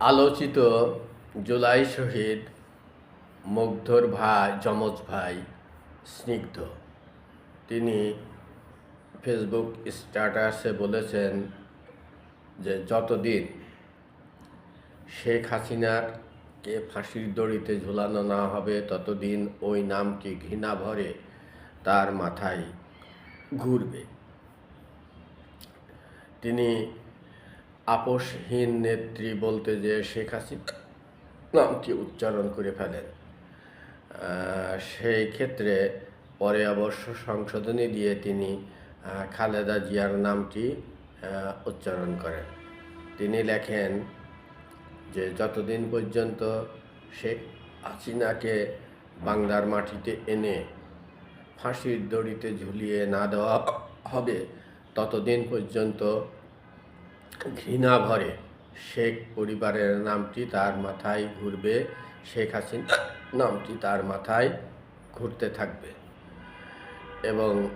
আলোচিত জুলাই শহীদ মুগ্ধর ভাই, যমজ ভাই স্নিগ্ধ। তিনি ফেসবুক স্ট্যাটাসে বলেছেন যে, যতদিন শেখ হাসিনাকে ফাঁসির দড়িতে ঝুলানো না হবে, ততদিন ওই নামটি ঘৃণা ভরে তার মাথায় ঘুরবে। তিনি আপোষহীন নেত্রী বলতে যে শেখ হাসিনা নামটি উচ্চারণ করে ফেলেন। সেই ক্ষেত্রে পরে অবশ্য সংশোধনী দিয়ে তিনি খালেদা জিয়ার নামটি উচ্চারণ করেন। তিনি লেখেন যে, যতদিন পর্যন্ত শেখ হাসিনাকে বাংলার মাটিতে এনে ফাঁসির দড়িতে ঝুলিয়ে না দেওয়া হবে, ততদিন পর্যন্ত ঘৃণা ভরে। শেখ পরিবারের নামটি তার মাথায় ঘুরবে। শেখ হাসিনা নামটি তার মাথায় ঘুরতে থাকবে। এবং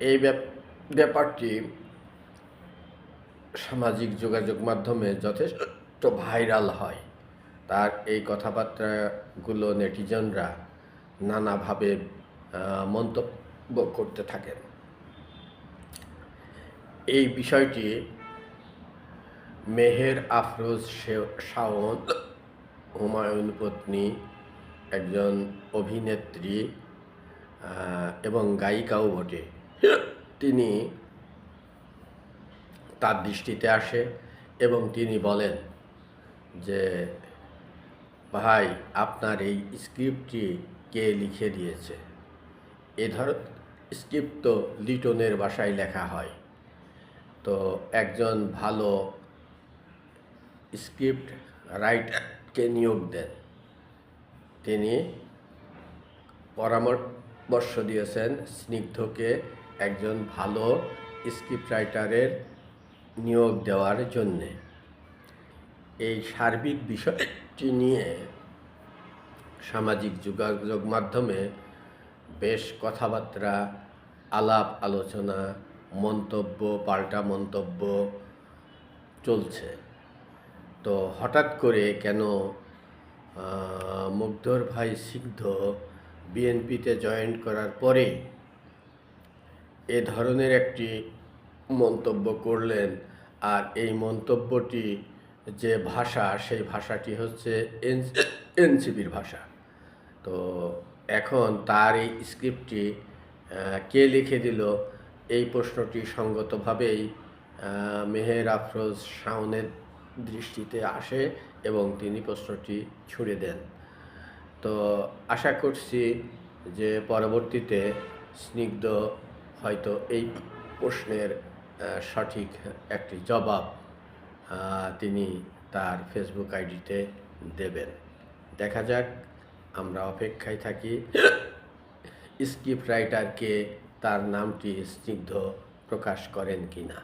এই ব্যাপ- ব্যাপারটি সামাজিক যোগাযোগ মাধ্যমে যথেষ্ট ভাইরাল হয়। তার এই কথাবার্তাগুলো নেটিজনরা নানাভাবে মন্তব্য করতে থাকেন। এই বিষয়টি মেহের আফরোজ শাওন হুমায়ুন পত্নী, একজন অভিনেত্রী এবং গায়িকাও বটে। তিনি তার দৃষ্টিতে আসে এবং তিনি বলেন যে, ভাই, আপনার এই স্ক্রিপ্টটি কে লিখে দিয়েছে? এ ধর, স্ক্রিপ্ট তো লিটনের বাসায় লেখা হয়। তো একজন ভালো স্ক্রিপ্ট রাইটারকে নিয়োগ দেন। তিনি পরামর্শ দিয়েছেন স্নিগ্ধকে একজন ভালো স্ক্রিপ্ট রাইটারের নিয়োগ দেওয়ার জন্যে। এই সার্বিক বিষয়টি নিয়ে সামাজিক যোগাযোগ মাধ্যমে বেশ কথাবার্তা, আলাপ আলোচনা, মন্তব্য, পাল্টা মন্তব্য চলছে। তো হঠাৎ করে কেন মুগ্ধর ভাই সিদ্ধ বিএনপিতে জয়েন করার পরে এ ধরনের একটি মন্তব্য করলেন। আর এই মন্তব্যটি যে ভাষা, সেই ভাষাটি হচ্ছে এনসিপির ভাষা। তো এখন তার এই স্ক্রিপ্টটি কে লিখে দিল, এই প্রশ্নটি সঙ্গতভাবেই মেহের আফরোজ শাওনের দৃষ্টিতে আসে এবং তিনি প্রশ্নটি ছুড়ে দেন। তো আশা করছি যে পরবর্তীতে স্নিগ্ধ হয়তো এই প্রশ্নের সঠিক একটি জবাব তিনি তার ফেসবুক আইডিতে দেবেন। দেখা যাক, আমরা অপেক্ষায় থাকি। স্ক্রিপ্ট রাইটারকে তার নামটি স্নিগ্ধ প্রকাশ করেন কিনা।